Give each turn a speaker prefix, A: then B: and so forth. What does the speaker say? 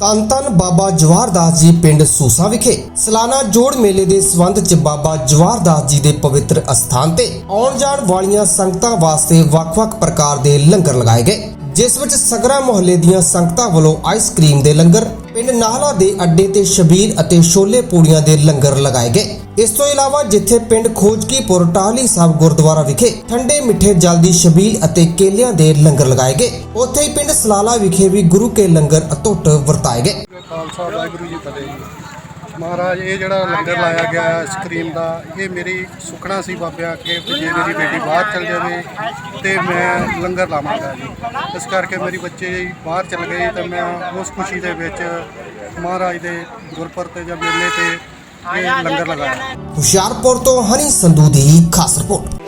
A: ਤਨ ਤਨ ਬਾਬਾ ਜਵਾਹਰਦਾਸ ਜੀ ਪਿੰਡ ਸੂਸਾ ਵਿਖੇ। ਸਾਲਾਨਾ ਜੋੜ ਮੇਲੇ ਦੇ ਸਬੰਧ ਚ ਬਾਬਾ ਜਵਾਹਰਦਾਸ ਜੀ ਦੇ ਪਵਿੱਤਰ ਅਸਥਾਨ ਤੇ ਆਉਣ ਜਾਣ ਵਾਲੀਆਂ ਸੰਗਤਾਂ ਵਾਸਤੇ ਵੱਖ-ਵੱਖ ਪ੍ਰਕਾਰ ਦੇ ਲੰਗਰ ਲਗਾਏ ਗਏ। ਜਿਸ ਵਿੱਚ ਸਗਰਾ ਮੁਹੱਲੇ ਦੀਆਂ ਸੰਗਤਾਂ ਵੱਲੋਂ ਆਈਸਕ੍ਰੀਮ ਦੇ ਲੰਗਰ, ਪਿੰਡ ਨਾਹਲਾ ਦੇ ਅੱਡੇ ਤੇ ਸ਼ਬੀਲ ਅਤੇ ਛੋਲੇ ਪੂੜੀਆਂ ਦੇ ਲੰਗਰ ਲਗਾਏ ਗਏ। ਇਸ ਤੋਂ ਇਲਾਵਾ ਜਿੱਥੇ ਪਿੰਡ ਖੋਜਕੀਪੁਰ ਟਾਹਲੀ ਸਾਹਿਬ ਗੁਰਦੁਆਰਾ ਵਿਖੇ ਠੰਡੇ ਮਿੱਠੇ ਜਲ ਦੀ ਸ਼ਬੀਲ ਅਤੇ ਕੇਲਿਆਂ ਦੇ ਲੰਗਰ ਲਗਾਏ ਗਏ, ਉੱਥੇ ਹੀ ਪਿੰਡ ਸਲਾਲਾ ਵਿਖੇ ਵੀ ਗੁਰੂ ਕੇ ਲੰਗਰ ਅਟੁੱਟ ਵਰਤਾਏ ਗਏ।
B: ਖਾਲਸਾ ਵਾਹਿਗੁਰੂ ਜੀ ਫਤਿਹ। ਮਹਾਰਾਜ ਇਹ ਜਿਹੜਾ ਲੰਗਰ ਲਾਇਆ ਗਿਆ ਹੈ ਆਈਸਕ੍ਰੀਮ ਦਾ ਇਹ ਮੇਰੀ ਸੁਖਣਾ ਸੀ ਬਾਬਿਆਂ ਅੱਗੇ ਕਿ ਜੇ ਮੇਰੀ ਬੇਟੀ ਬਾਹਰ ਚਲ ਜਾਵੇ ਤੇ ਮੈਂ ਲੰਗਰ ਲਾਵਾਂਗਾ ਜੀ। ਇਸ ਕਰਕੇ ਮੇਰੀ ਬੱਚੇ ਜੀ ਬਾਹਰ ਚਲ ਗਏ ਤੇ ਮੈਂ ਉਸ ਖੁਸ਼ੀ ਦੇ ਵਿੱਚ ਮਹਾਰਾਜ ਦੇ ਗੁਰਪੁਰਬ ਤੇ ਜਾਂ ਮੇਲੇ ਤੇ ਇਹ ਲੰਗਰ ਲਗਾਇਆ।
A: ਹੁਸ਼ਿਆਰਪੁਰ ਤੋਂ ਹਨੀ ਸੰਧੂ ਦੀ ਖਾਸ ਰਿਪੋਰਟ।